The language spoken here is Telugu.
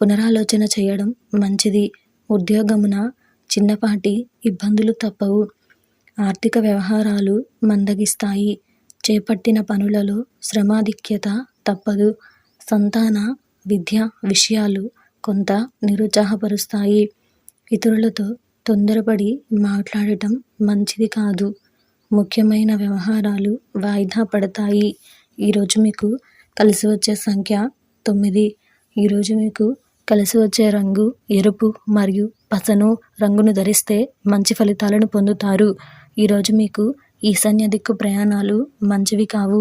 పునరాలోచన చేయడం మంచిది. ఉద్యోగమున చిన్నపాటి ఇబ్బందులు తప్పవు. ఆర్థిక వ్యవహారాలు మందగిస్తాయి. చేపట్టిన పనులలో శ్రమాధిక్యత తప్పదు. సంతాన విద్య విషయాలు కొంత నిరుత్సాహపరుస్తాయి. ఇతరులతో తొందరపడి మాట్లాడటం మంచిది కాదు. ముఖ్యమైన వ్యవహారాలు వాయిదా పడతాయి. ఈరోజు మీకు కలిసి వచ్చే సంఖ్య తొమ్మిది. ఈరోజు మీకు కలిసి వచ్చే రంగు ఎరుపు మరియు పసను రంగును ధరిస్తే మంచి ఫలితాలను పొందుతారు. ఈరోజు మీకు ఈశాన్య దిక్కు ప్రయాణాలు మంచివి కావు.